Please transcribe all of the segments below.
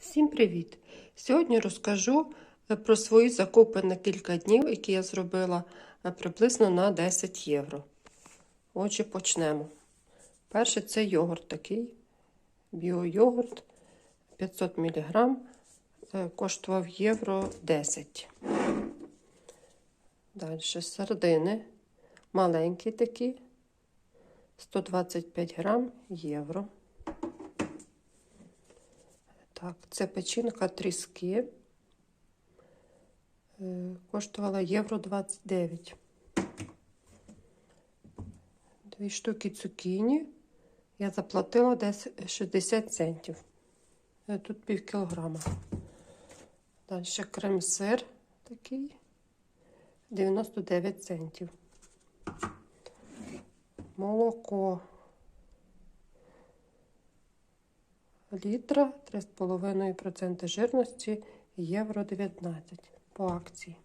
Всім привіт! Сьогодні розкажу е, про свої закупи на кілька днів, які я зробила е, приблизно на 10 євро. Отже, почнемо. Перше це йогурт такий, біойогурт 500 мг, е, коштував євро 10. Далі сардини, маленькі такі, 125 грам євро. Так, це печінка тріски. Е, Коштувала євро 29. Дві штуки цукіні. Я заплатила десь 60 центів. Е, Тут пів кілограма. Далі крем-сир такий 99 центів. Молоко літра 3,5% жирності євро 19 по акції.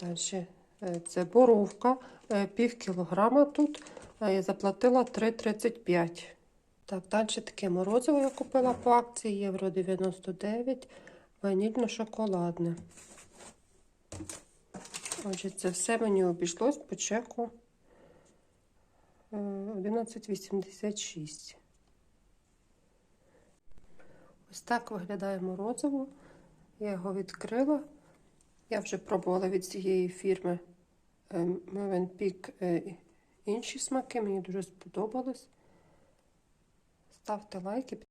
Далі е, це боровка е, пів кілограма тут. е, Я заплатила 3,35. Так, далі таке морозиво я купила по акції євро 99, ванільно-шоколадне. Отже, це все мені обійшлось по чеку е, 11,86. Ось так виглядає морозиво. Я його відкрила. Я вже пробувала від цієї фірми Movenpick інші смаки. Мені дуже сподобалось. Ставте лайки.